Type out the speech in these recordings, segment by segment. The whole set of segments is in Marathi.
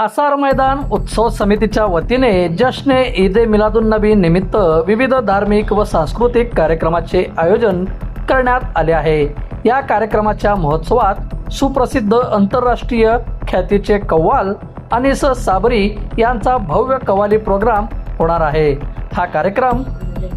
आसार मैदान उत्सव समितीच्या वतीने जश्ने ईद ए मिलादुन्नबी निमित्त विविध धार्मिक व सांस्कृतिक कार्यक्रमाचे आयोजन करण्यात आले आहे. या कार्यक्रमाच्या महोत्सवात सुप्रसिद्ध आंतरराष्ट्रीय ख्यातीचे कव्वाल अनिस साबरी यांचा भव्य कव्वाली प्रोग्राम होणार आहे. हा कार्यक्रम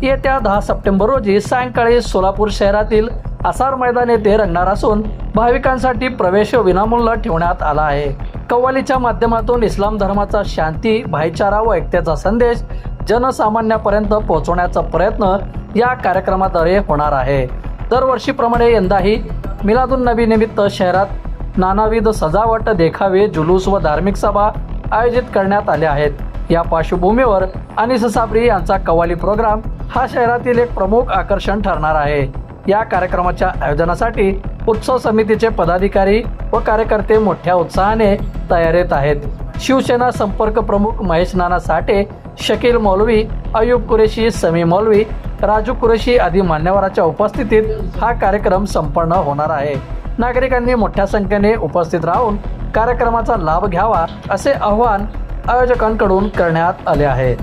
येत्या दहा सप्टेंबर रोजी सायंकाळी सोलापूर शहरातील आसार मैदान येथे रंगणार असून भाविकांसाठी प्रवेश विनामूल्य ठेवण्यात आला आहे. कव्वालीच्या माध्यमातून इस्लाम धर्माचा शांती भाईचारा व एकतेचा संदेश जनसामान्यापर्यंत पोहोचवण्याचा प्रयत्न या कार्यक्रमाद्वारे होणार आहे. दरवर्षीप्रमाणे यंदाही मिलादुन नबी निमित्त शहरात नानाविध सजावट देखावे जुलूस व धार्मिक सभा आयोजित करण्यात आल्या आहेत. या पार्श्वभूमीवर अनिस साबरी यांचा कव्वाली प्रोग्राम हा शहरातील एक प्रमुख आकर्षण ठरणार आहे. या कार्यक्रमाच्या आयोजनासाठी उत्सव समितीचे पदाधिकारी व कार्यकर्ते मोठ्या उत्साहाने तयारीत आहेत. शिवसेना संपर्क प्रमुख महेश नाना साठे शकील मौलवी अयूब कुरेशी समी मौलवी राजू कुरेशी आदी मान्यवरांच्या उपस्थितीत हा कार्यक्रम संपन्न होणार आहे. नागरिकांनी मोठ्या संख्येने उपस्थित राहून कार्यक्रमाचा लाभ घ्यावा असे आवाहन आयोजकांकडून करण्यात आले आहे.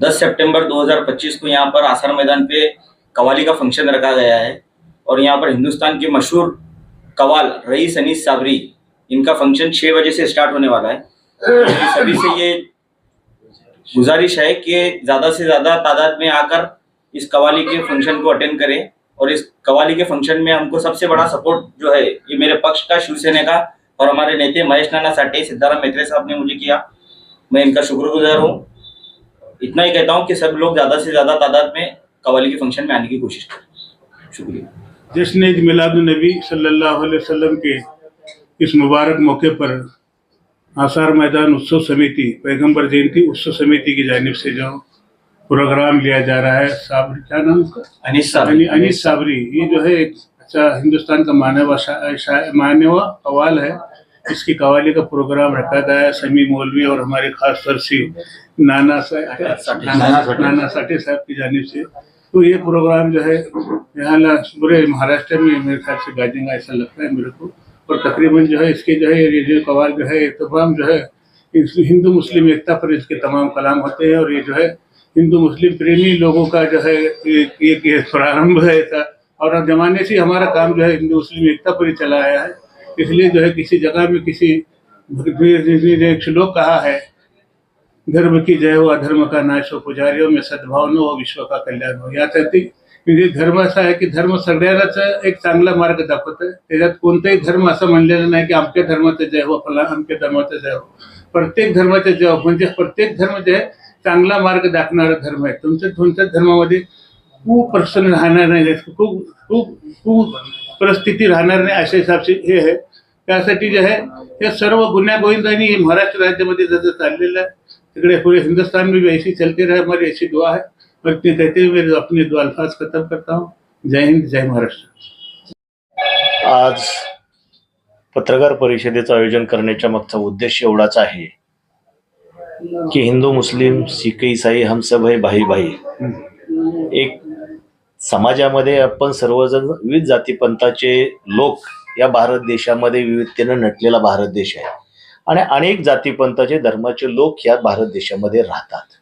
दस सितंबर 2025 को यहाँ पर आसार मैदान पे कवाली का फंक्शन रखा गया है। और यहाँ पर हिंदुस्तान के मशहूर कवाल रईस अनीस साबरी, इनका फ़ंक्शन छः बजे से स्टार्ट होने वाला है। तो सभी से ये गुजारिश है कि ज़्यादा से ज़्यादा तादाद में आकर इस कवाली के फ़ंक्शन को अटेंड करें और इस कवाली के फ़ंक्शन में हमको सबसे बड़ा सपोर्ट जो है, ये मेरे पक्ष का, शिवसेना का और हमारे नेता महेश नाना साठे, सिद्धाराम मेत्रे साहब ने मुझे किया। मैं इनका शुक्रगुजार हूँ। इतना ही कहता हूँ कि सब लोग ज़्यादा से ज़्यादा तादाद में कवाली के फ़ंक्शन में आने की कोशिश करें। शुक्रिया। जश्न ईद मिलादुलनबी सल्लल्लाहु अलैहि वसल्लम के इस मुबारक मौके पर आसार मैदान उत्सव समिति पैगंबर जयंती उत्सव समिति की जानिब से जो प्रोग्राम लिया जा रहा है साबरी क्या नाम उसका? अनिस अनी- अनीस साबरी। ये जो है एक अच्छा हिंदुस्तान का मानव मानव कवाल है। इसकी कवाली का प्रोग्राम रखा गया है समी मौलवी और हमारे खास तौर से नाना सा- साठे। नाना नाना साठे साहब की जानब से। तो ये प्रोग्राम जो है, यहाँ पूरे महाराष्ट्र में मेरे ख्याल से गाजेंगा ऐसा लगता है मेरे को। और तकरीबन जो है, इसके जो है रेडियो कवाल जो है तमाम जो है हिंदू मुस्लिम एकता पर इसके तमाम कलाम होते हैं। और ये जो है, हिंदू मुस्लिम प्रेमी लोगों का जो है एक ये प्रारंभ है ऐसा। और जमाने से हमारा काम जो है, हिंदू मुस्लिम एकता पर ही चला आया है। इसलिए जो है, किसी जगह में किसी ने एक श्लोक कहा है धर्म की जय हो अधर्म का नाश हो पुजारी में सद्भाव न हो विश्व का कल्याण हो। यासाठी म्हणजे धर्म असा आहे की धर्म सगळ्यांनाच एक चांगला मार्ग दाखवतो त्याच्यात कोणताही धर्म असं म्हणलेलं नाही की आमच्या धर्माचं जय हो फला आमच्या धर्माचं जय हो. प्रत्येक धर्माचं जय हो म्हणजे प्रत्येक धर्म जे आहे चांगला मार्ग दाखवणारा धर्म आहे. तुमच्या तुमच्या धर्मामध्ये खूप प्रसन्न राहणार नाही. खूप खूप खूप परिस्थिती राहणार नाही अशा हिसाबचे हे आहे. त्यासाठी जे आहे हे सर्व गुन्ह्या गोविंदांनी हे महाराष्ट्र राज्यामध्ये जसं चाललेलं आहे तिकडे पूरे हिंदुस्तान में भी ऐसी चलती रहे हमारी ऐसी दुआ है। और इतने कहते हुए अपने दो अल्फाज खत्म करता हूँ। जय हिंद जय महाराष्ट्र। आज पत्रकार परिषदेचं आयोजन करण्याच्या मागचा उद्देश एवढाच आहे की हिंदू मुस्लिम शीख ईसाई हमसब है भाई भाई एक समाजामध्ये आपण सर्वजण विविध जातीपंथाचे लोक या भारत देशामध्ये विविधतेनं नटलेला भारत देश आहे. आणि अनेक जातीपंथाचे धर्माचे लोक या भारत देशामध्ये राहतात.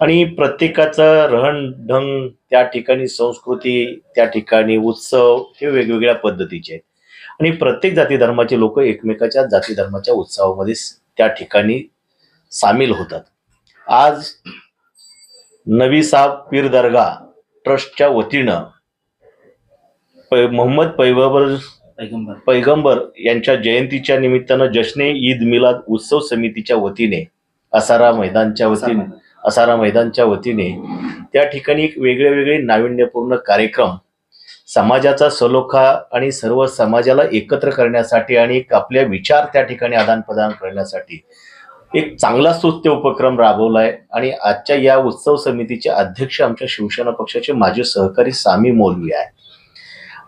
आणि प्रत्येकाचं रहन ढंग त्या ठिकाणी संस्कृती त्या ठिकाणी उत्सव हे वेगवेगळ्या पद्धतीचे आहेत. आणि प्रत्येक जाती धर्माचे लोक एकमेकाच्या जाती धर्माच्या उत्सवामध्ये त्या ठिकाणी सामील होतात. आज नवी साब पीर दर्गा ट्रस्टच्या वतीनं पै मोहम्मद पैगंबर पैगंबर. पैगंबर यांच्या जयंतीच्या निमित्तानं जश्ने ईद मिलाद उत्सव समितीच्या वतीने असारा मैदानच्या वतीने असारा मैदानच्या वतीने त्या ठिकाणी एक वेगळे वेगळे नाविन्यपूर्ण कार्यक्रम समाजाचा सलोखा आणि सर्व समाजाला एकत्र करण्यासाठी आणि एक आपल्या विचार त्या ठिकाणी आदान प्रदान करण्यासाठी एक चांगला सुस्ते उपक्रम राबवलाय. आणि आजच्या या उत्सव समितीचे अध्यक्ष आमच्या शिवसेना पक्षाचे माजी सहकारी सामी मौलवी आहे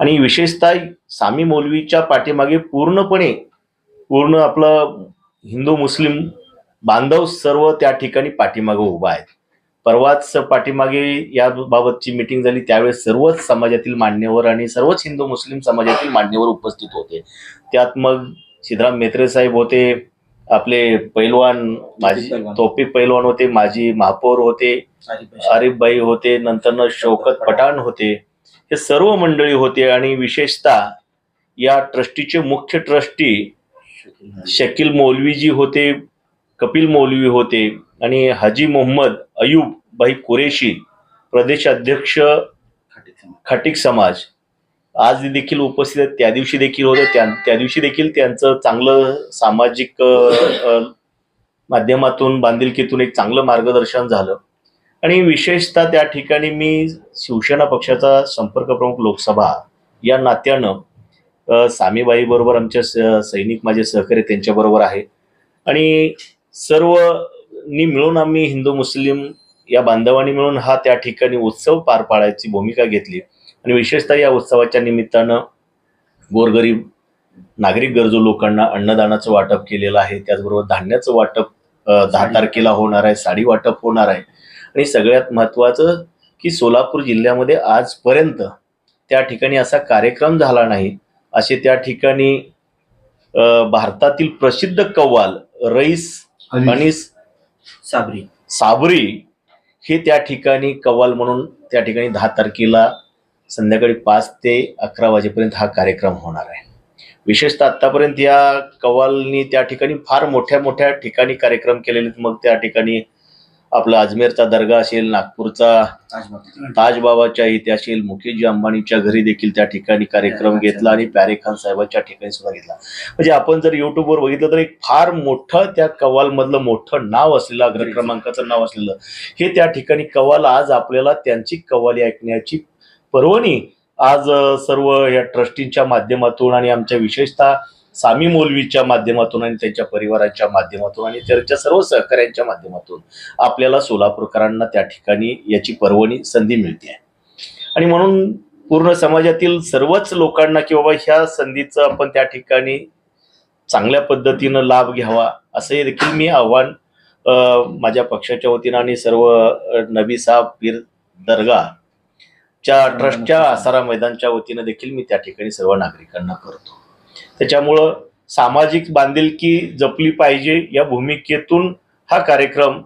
आणि विशेषतः सामी मौलवीच्या पाठीमागे पूर्णपणे पूर्ण आपलं हिंदू मुस्लिम बांधव सर्व त्या ठिकाणी पाठीमागे उभा आहेत. परवाच पाठीमागे या बाबतची मिटिंग झाली त्यावेळेस सर्वच समाजातील मान्यवर आणि सर्वच हिंदू मुस्लिम समाजातील मान्यवर उपस्थित होते. त्यात मग सिद्धराम मेत्रे साहेब होते आपले पैलवान माजी. तोफिक पैलवान. होते माजी महापौर होते आरिफबाई होते नंतर शौकत पठाण होते. हे सर्व मंडळी होते आणि विशेषतः या ट्रस्टीचे मुख्य ट्रस्टी शकील मौलवीजी होते कपिल मौलवी होते आणि हाजी मोहम्मद अयूब भाई कुरेशी प्रदेश अध्यक्ष खाटिक समाज. आज देखील उपस्थित आहेत. त्या दिवशी देखील होते. त्या त्या दिवशी देखील त्यांचं चांगलं सामाजिक माध्यमातून बांधिलकीतून एक चांगलं मार्गदर्शन झालं. आणि विशेषतः त्या ठिकाणी मी शिवसेना पक्षाचा संपर्क प्रमुख लोकसभा या नात्यानं सामीबाईबरोबर सामीबाई बरोबर आमच्या स- सैनिक माझे सहकारी त्यांच्याबरोबर आहे. आणि सर्व नी मिळून आम्ही हिंदू मुस्लिम या बांधवांनी मिळून हा त्या ठिकाणी उत्सव पार पाडायची भूमिका घेतली. आणि विशेषतः या उत्सवाच्या निमित्तानं गोरगरीब नागरिक गरजू लोकांना अन्नदानाचं वाटप केलेलं आहे. त्याचबरोबर धान्याचं वाटप दहा तारखेला होणार आहे साडी वाटप होणार आहे. आणि सगळ्यात महत्त्वाचं की सोलापूर जिल्ह्यामध्ये आजपर्यंत त्या ठिकाणी असा कार्यक्रम झाला नाही. असे त्या ठिकाणी भारतातील प्रसिद्ध कव्वाल रईस आणि साबरी. साबरी हे त्या ठिकाणी कव्वाल म्हणून त्या ठिकाणी दहा तारखेला संध्याकाळी पाच ते अकरा वाजेपर्यंत हा कार्यक्रम होणार आहे. विशेषतः आतापर्यंत या कव्वालनी त्या ठिकाणी फार मोठ्या मोठ्या ठिकाणी कार्यक्रम केलेले. मग त्या ठिकाणी आपला अजमेरचा दर्गा असेल नागपूरचा ताजबाबाच्या इथे असेल मुकेशजी अंबानीच्या घरी देखील त्या ठिकाणी कार्यक्रम घेतला आणि प्यारे खान साहेबांच्या ठिकाणी सुद्धा घेतला. म्हणजे आपण जर युट्यूबवर बघितलं तर एक फार मोठं त्या कव्वाल मधलं मोठं नाव असलेलं अग्र क्रमांकाचं नाव असलेलं हे त्या ठिकाणी कव्वाल आज आपल्याला त्यांची कव्वाली ऐकण्याची पर्वणी आज सर्व या ट्रस्टींच्या माध्यमातून आणि आमच्या विशेषतः सामी मोलवीच्या माध्यमातून आणि त्यांच्या परिवाराच्या माध्यमातून आणि त्यांच्या सर्व सहकाऱ्यांच्या माध्यमातून आपल्याला सोलापूरकरांना त्या ठिकाणी याची पर्वणी संधी मिळते आहे. आणि म्हणून पूर्ण समाजातील सर्वच लोकांना की बाबा ह्या संधीचं आपण त्या ठिकाणी चांगल्या पद्धतीनं लाभ घ्यावा असंही देखील मी आव्हान माझ्या पक्षाच्या वतीनं आणि सर्व नबी साहेब पीर दर्गा च्या ट्रस्टच्या आसारा मैदानच्या वतीनं देखील मी त्या ठिकाणी सर्व नागरिकांना करतो. त्याच्यामुळं सामाजिक बांधिलकी जपली पाहिजे या भूमिकेतून हा कार्यक्रम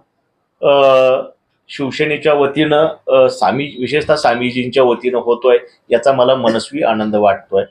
शिवसेनेच्या वतीनं सामी विशेषतः सामीजींच्या वतीनं होतोय याचा मला मनस्वी आनंद वाटतोय.